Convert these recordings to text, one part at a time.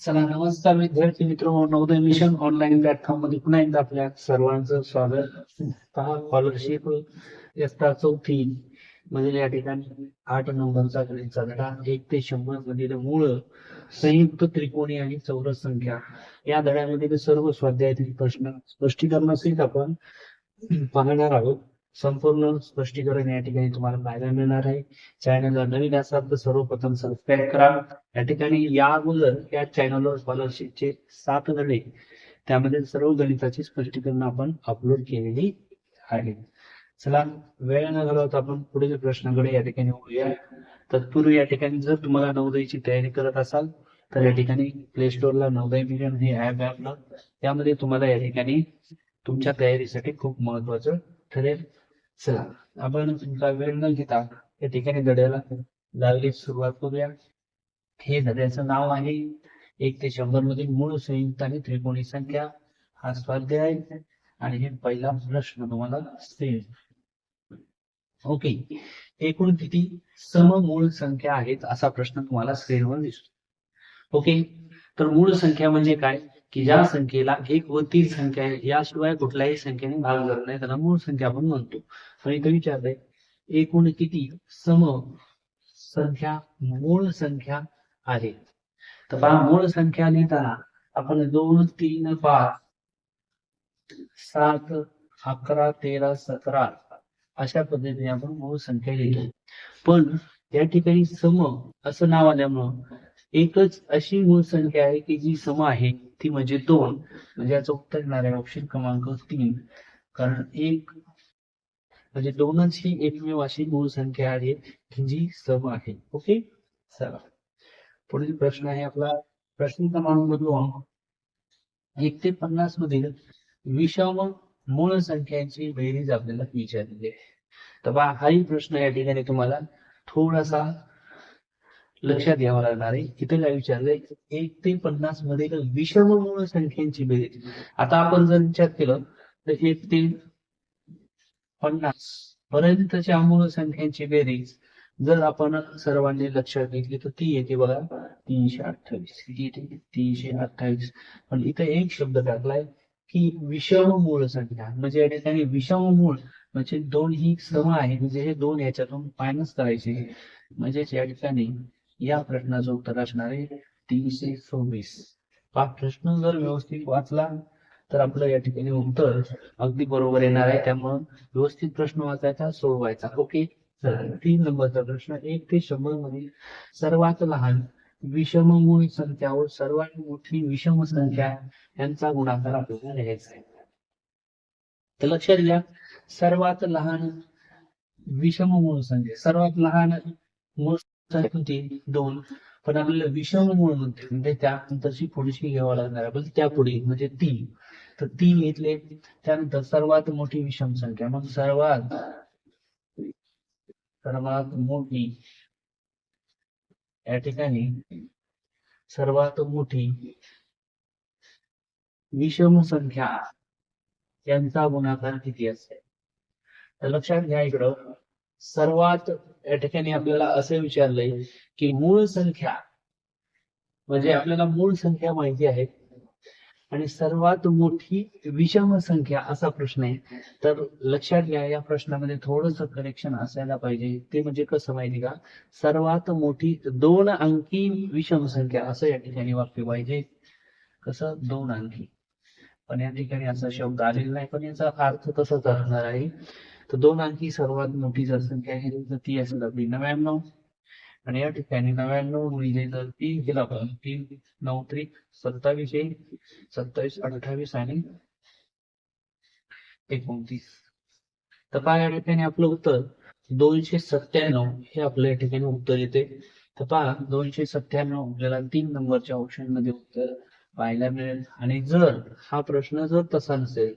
चला नमस्कार विद्यार्थी मित्र नवोदय मिशन ऑनलाईन प्लॅटफॉर्ममध्ये पुन्हा एकदा आपल्या सर्वांचं स्वागत. पहा स्कॉलरशिप इयत्ता चौथी मधील या ठिकाणी आठ नंबरचा गणितचा धडा. एक ते शंभर मधील मूळ संयुक्त त्रिकोणी आणि चौरस संख्या. या धड्यामध्ये सर्व स्वाध्यायातील प्रश्न स्पष्टीकरणासहित आपण पाहणार आहोत. संपूर्ण स्पष्टीकरण या ठिकाणी तुम्हाला पाहायला मिळणार आहे. चॅनलला नवीन असाल तर सर्वप्रथम सबस्क्राईब करा. या ठिकाणी या अगोदर या चॅनलवर स्कॉलरशिपचे सात धडे त्यामध्ये सर्व गणिताची स्पष्टीकरण आपण अपलोड केलेली आहे चला वेळ न घालवता आपण पुढील प्रश्नाकडे या ठिकाणी वळूया. तत्पूर्वी या ठिकाणी जर तुम्हाला नवोदयची तयारी करत असाल तर या ठिकाणी प्ले स्टोअरला नवोदय मिशन हे ऍप आहे आपलं. त्यामध्ये तुम्हाला या ठिकाणी तुमच्या तयारीसाठी खूप महत्वाचं ठरेल. चला आपण तुमचा वेळ न घेता या ठिकाणी धड्याला लावली सुरुवात करूया. हे धड्याचं नाव आहे एक ते शंभरमध्ये मूळ संयुक्त आणि त्रिकोणी संख्या. हा स्वाध्याय आहे आणि हे पहिला प्रश्न तुम्हाला असेल ओके एकूण किती सममूळ संख्या आहेत असा प्रश्न तुम्हाला स्क्रीनवर दिसतो. ओके तर मूळ संख्या म्हणजे काय? की ज्या संख्येला एक व तीन संख्या आहे याशिवाय कुठल्याही संख्येने भाग करत नाही त्याला मूळ संख्या आपण म्हणतो. पण इथे विचारलंय एकूण किती सम संख्या मूळ संख्या आहे तर पहा मूळ संख्या लिहिताना आपण दोन तीन पाच सात अकरा तेरा सतरा अशा पद्धतीने आपण मूळ संख्या लिहितो. पण या ठिकाणी सम असं नाव आल्यामुळं एकच अशी मूळ संख्या आहे की जी सम आहे ती म्हणजे दोन. म्हणजे याचं उत्तर येणार आहे ऑप्शन क्रमांक तीन. कारण एक म्हणजे दोनच ही एकमेव अशी मूळ संख्या आहे की जी सम आहे. ओके? चला. पुढील प्रश्न आहे आपला. प्रश्न क्रमांक दोन. एक ते पन्नास मधील विषम मूळ संख्यांची बेरीज आपल्याला विचारलेली आहे. तर पहा हाही प्रश्न या ठिकाणी तुम्हाला थोडासा लक्षात घ्यावं लागणार आहे. इथे काय विचारलंय एक ते पन्नासमध्ये विषम मूळ संख्यांची बेरीज. आता आपण जर विचार केलं तर एक ते पन्नास पर्यंतच्या मूळ संख्यांची बेरीज जर आपण सर्वांनी लक्षात घेतली तर ती येते बघा तीनशे अठ्ठावीस. येते? तीनशे अठ्ठावीस. पण इथं एक शब्द टाकलाय की विषम मूळ संख्या. म्हणजे या ठिकाणी विषम मूळ म्हणजे दोन ही सम आहे. म्हणजे हे दोन याच्यातून मायनस करायचे. म्हणजेच या ठिकाणी या प्रश्नाचं उत्तर असणार आहे तीनशे सव्वीस. हा प्रश्न जर व्यवस्थित वाचला तर आपलं या ठिकाणी उत्तर अगदी बरोबर येणार आहे. त्यामुळं व्यवस्थित प्रश्न वाचायचा सोडवायचा. ओके? तीन नंबरचा प्रश्न. एक ते शंभरमध्ये सर्वात लहान विषममूळ संख्या व सर्वात मोठी विषम संख्या यांचा गुणाकार आपल्याला लिहायचा आहे. तर लक्षात घ्या सर्वात लहान विषम मूळ संख्या सर्वात लहान मूळ दोन. पण आपल्याला विषम मूळ म्हणते. म्हणजे त्यानंतरची पुढची घ्यावं लागणार आहे. आपल्याला त्या पुढे म्हणजे, म्हणजे तीन तर तीन घेतले. त्यानंतर सर्वात मोठी विषम संख्या. मग सर्वात सर्वात मोठी या ठिकाणी सर्वात मोठी विषम संख्या यांचा गुणाकार किती असेल? तर लक्षात घ्या इकडं. सर्वात या ठिकाणी आपल्याला असं विचारलंय की मूळ संख्या म्हणजे आपल्याला मूळ संख्या माहिती आहे. आणि सर्वात मोठी विषम संख्या असा प्रश्न आहे. तर लक्षात घ्या या प्रश्नामध्ये थोडस करेक्शन असायला पाहिजे. ते म्हणजे कसं माहिती का? सर्वात मोठी दोन अंकी विषम संख्या असं या ठिकाणी वाक्य पाहिजे. कसं? दोन अंकी. पण या ठिकाणी असा शब्द आलेला नाही. पण याचा अर्थ तसाच असणार आहे. तर दोन अंकी सर्वात मोठी जर संख्या आहे. तर ती असेल आपली नव्याण्णव आणि या ठिकाणी नव्याण्णव गुणिले जर तीन केला आपण तीन नऊ त्रिक सत्तावीस येईल सत्तावीस अठ्ठावीस आणि एकोणतीस. तर पहा या ठिकाणी आपलं उत्तर दोनशे सत्त्याण्णव हे आपल्या या ठिकाणी उत्तर येते. तर पहा दोनशे सत्त्याण्णव आपल्याला तीन नंबरच्या ऑप्शनमध्ये उत्तर पाहायला मिळेल. आणि जर हा प्रश्न जर तसा नसेल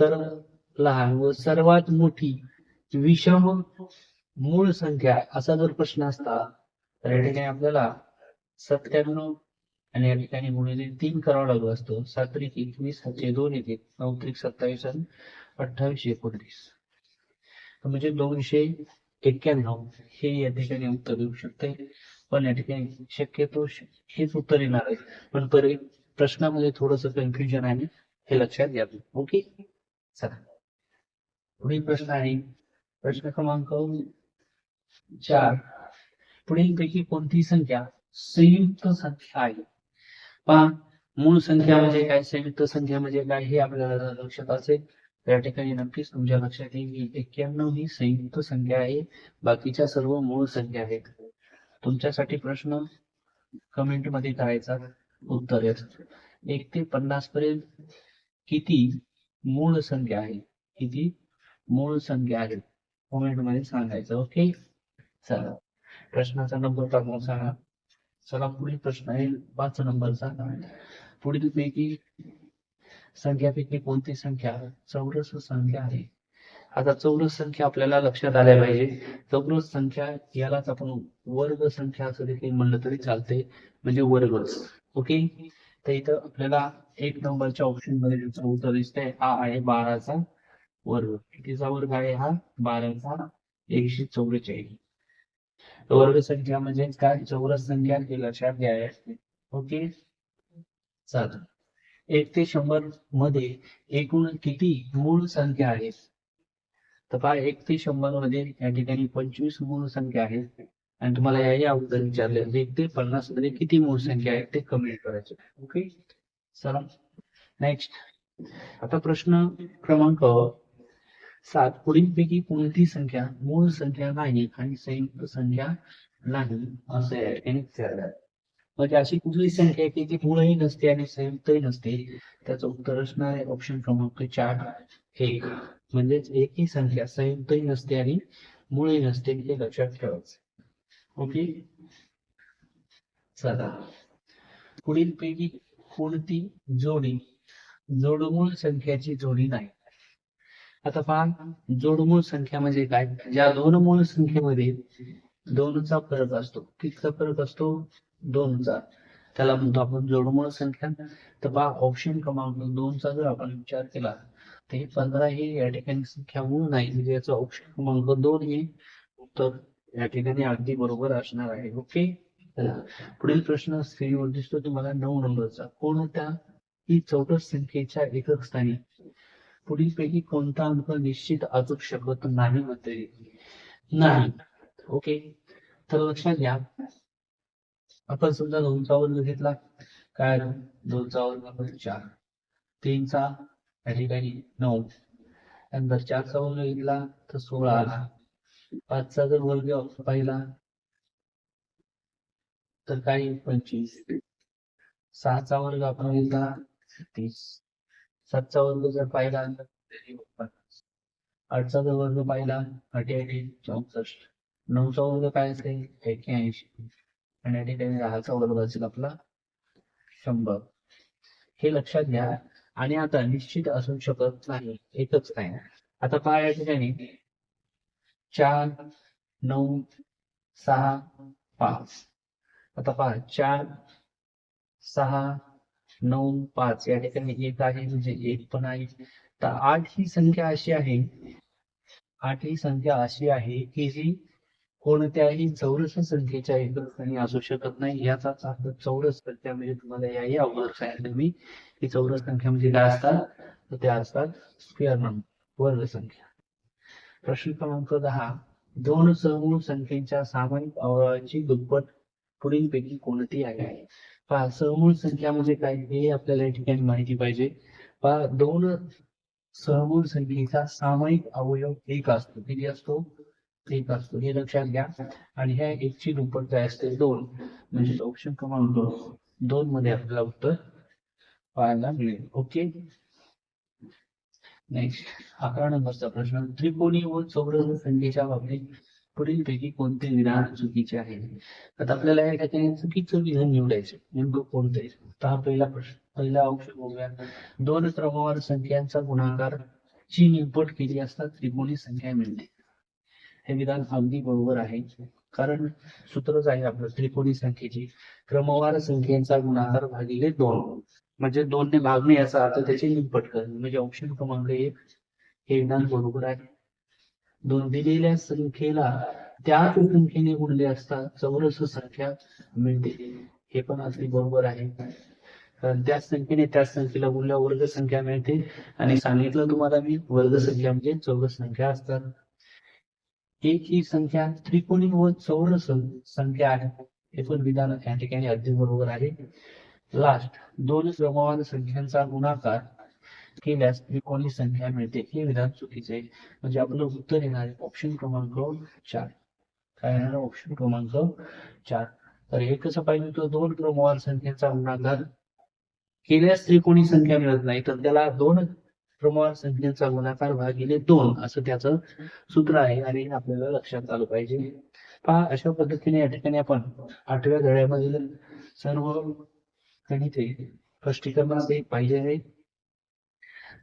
तर लहान व सर्वात मोठी विषम मूळ संख्या असा जर प्रश्न असता तर या ठिकाणी आपल्याला सत्त्याण्णव आणि या ठिकाणी गुणिले तीन करावा लागलो असतो. सात त्रिक एकवीस सातशे दोन येते. नऊ त्रिक सत्तावीस आणि अठ्ठावीस एकोणतीस. म्हणजे दोनशे एक्क्याण्णव हे या ठिकाणी उत्तर येऊ शकते. पण या ठिकाणी शक्यतो हेच उत्तर येणार आहे. पण परि प्रश्नामध्ये थोडस कन्फ्युजन आहे. हे लक्षात घ्या. ओके? चला. पुढील प्रश्न आहे. प्रश्न क्रमांक चार. पुढीलपैकी कोणती संख्या संयुक्त संख्या आहे? पहा मूळ संख्या म्हणजे काय? संयुक्त संख्या म्हणजे काय हे आपल्याला लक्षात असेल. या ठिकाणी नक्कीच तुमच्या लक्षात येईल की एक्क्याण्णव ही संयुक्त संख्या आहे. बाकीच्या सर्व मूळ संख्या आहेत. तुमच्यासाठी प्रश्न कमेंटमध्ये करायचा उत्तर आहे. एक ते पन्नास पर्यंत किती मूळ संख्या आहे? किती? मूळ संख्या आहे. कॉमेंटमध्ये सांगायचं ओके चला. प्रश्नाचा नंबर टाकून सांगा. चला पुढील प्रश्न आहे. पाच नंबरचा पुढील पैकी संख्यापैकी कोणती संख्या चौरस संख्या आहे? आता चौरस संख्या आपल्याला लक्षात आल्या पाहिजे. चौरस संख्या यालाच आपण वर्ग संख्या असं देखील म्हणलं तरी चालते म्हणजे वर्गच. ओके तर इथं आपल्याला एक नंबरच्या ऑप्शनमध्ये ज्याचं उत्तर दिसतंय. हा आहे बाराचा. वर्ग कितीचा वर्ग आहे हा बाराचा एकशे चौवेचाळीस. वर्ग संख्या म्हणजे काय? चौरस संख्या हे लक्षात घ्यावे ओके? चालेल. एक ते शंभरमध्ये एकूण किती मूळ संख्या आहेत तर पहा एक ते शंभरमध्ये या ठिकाणी पंचवीस मूळ संख्या आहेत आणि तुम्हाला याही अगोदर विचारले एक ते पन्नासमध्ये किती मूळ संख्या आहेत ते कमेंट करायचे. ओके? चला. नेक्स्ट आता प्रश्न क्रमांक सात. पुढीलपैकी कोणती संख्या? मूळ संख्या नाही आणि संयुक्त संख्या नाही असं या ठिकाणी विचारलं म्हणजे अशी कुठली संख्या आहे की जी मूळही नसते आणि संयुक्तही नसते? त्याचं उत्तर असणार आहे ऑप्शन क्रमांक चार. एक. म्हणजेच एकही संख्या संयुक्तही नसते आणि मूळही नसते. हे लक्षात ठेवायचं ओके? चला. पुढील पैकी कोणती जोडी? जोडमूळ संख्याची जोडी नाही. आता पहा जोडमूळ संख्या म्हणजे काय? ज्या दोन मूळ संख्येमध्ये दोनचा फरक असतो कितीचा फरक असतो? दोनचा. त्याला म्हणतो आपण जोडमूळ संख्या. तर पहा ऑप्शन क्रमांक दोनचा जर आपण विचार केला तर हे पंधरा हे या ठिकाणी संख्या मूळ नाही म्हणजे याचा ऑप्शन क्रमांक दोन हे उत्तर या ठिकाणी अगदी बरोबर असणार आहे. ओके पुढील प्रश्न स्क्रीनवर दिसतो तुम्हाला नऊ नंबरचा. कोणत्या ही चौरस संख्येच्या एकक स्थानी पुढीलपैकी कोणता अंक निश्चित असू शकत नाही मध्ये नाही. ओके. तर लक्षात घ्या. आपण समजा दोनचा वर्ग घेतला. काय? दोनचा वर्ग म्हणजे चार. तीनचा या ठिकाणी नऊ. नंतर चारचा वर्ग घेतला तर सोळा आला. पाचचा जर वर्ग पाहिला तर काय पंचवीस. सहाचा वर्ग आपण घेतला. तीस. सातचा वर्ग जर पाहिला तर पन्नास. आठचा जर वर्ग पाहिला अठ्याऐंशी चौसष्ट. नऊचा वर्ग काय असेल? एक्क्याऐंशी. आणि या ठिकाणी दहाचा वर्ग असेल आपला शंभर. हे लक्षात घ्या. आणि आता निश्चित असू शकत नाही. एकच नाही आता पहा या ठिकाणी? चार नऊ सहा पाच. आता पहा. चार सहा नऊ पाच या ठिकाणी एक आहे म्हणजे एक पण आहे. तर आठ ही संख्या अशी आहे. आठ ही संख्या अशी आहे की जी कोणत्याही चौरस संख्येच्या एकरस्थानी असू शकत नाही. याचाच अर्थ चौरस संख्या म्हणजे तुम्हाला याही अवघड सांगितलं मी. की चौरस संख्या म्हणजे काय असतात? तर त्या असतात स्क्वेअर नंबर वर्ग संख्या. प्रश्न क्रमांक दहा. दोन समूह संख्येच्या सामायिक अवयवाची दुप्पट पुढीलपैकी कोणती आहे? पहा सहमूळ संख्या म्हणजे काय हे आपल्याला या ठिकाणी माहिती पाहिजे. पहा दोन सहमूळ संख्येचा सामायिक अवयव एक असतो. किती असतो? एक असतो. हे लक्षात घ्या. आणि ह्या एकची दुप्पट काय असते? दोन. म्हणजे ऑप्शन क्रमांक दोन मध्ये आपल्याला उत्तर पाहायला मिळेल. ओके नेक्स्ट अकरा नंबरचा प्रश्न. त्रिकोणी व चौरस संख्येच्या बाबतीत पुढीलपैकी कोणते विधान चुकीचे आहे? आता आपल्याला या ठिकाणी चुकीचं विधान निवडायचं नेमकं कोणतं आहे? हा पहिला प्रश्न पहिला अंश बघूया. दोन क्रमवार संख्यांचा गुणाकार ची निपट केली असता त्रिकोणी संख्या मिळते. हे विधान अगदी बरोबर आहे. कारण सूत्रच आहे आपलं त्रिकोणी संख्येची. क्रमवार संख्येचा गुणाकार भागिले दोन. म्हणजे दोन ने भागणे याचा अर्थ त्याची निपट करणे. म्हणजे ऑप्शन क्रमांक एक हे विधान बरोबर आहे. दोन दिलेल्या संख्येला त्याच संख्येने गुणले असता चौरस संख्या मिळते. हे पण अगदी बरोबर आहे. कारण त्याच संख्येने त्याच संख्येला गुणल्या वर्ग संख्या मिळते. आणि सांगितलं तुम्हाला मी वर्ग संख्या म्हणजे चौरस संख्या असतात. एक ही संख्या त्रिकोणी व चौरस संख्या आहे. हे पण विधान या ठिकाणी अगदी बरोबर आहे. लास्ट दोन क्रमवार संख्यांचा गुणाकार केल्यास एकोणीस संख्या मिळते हे विधान चुकीचे आहे. म्हणजे आपलं उत्तर येणार आहे ऑप्शन क्रमांक चार. काय येणार? ऑप्शन क्रमांक चार. तर हे कसं पाहिजे तो दोन क्रमवार संख्येचा गुणाकार केल्यास त्रिकोणी संख्या मिळत नाही तर त्याला दोन क्रमवार संख्येचा गुणाकार भागिले दोन असं त्याचं सूत्र आहे आणि हे आपल्याला लक्षात आलं पाहिजे. पहा अशा पद्धतीने या ठिकाणी आपण आठव्या धड्यामधील सर्व गणिते स्पष्टीकरणात पाहिजे आहे.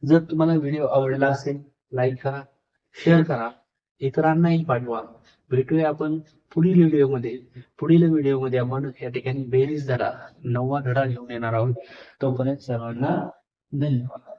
जर तुम्हाला व्हिडिओ आवडला असेल लाईक करा शेअर करा इतरांनाही पाठवा. भेटूया आपण पुढील व्हिडिओमध्ये पुढील व्हिडिओमध्ये आपण या ठिकाणी बेरीज धडा नववा धडा घेऊन येणार आहोत. तोपर्यंत सर्वांना धन्यवाद.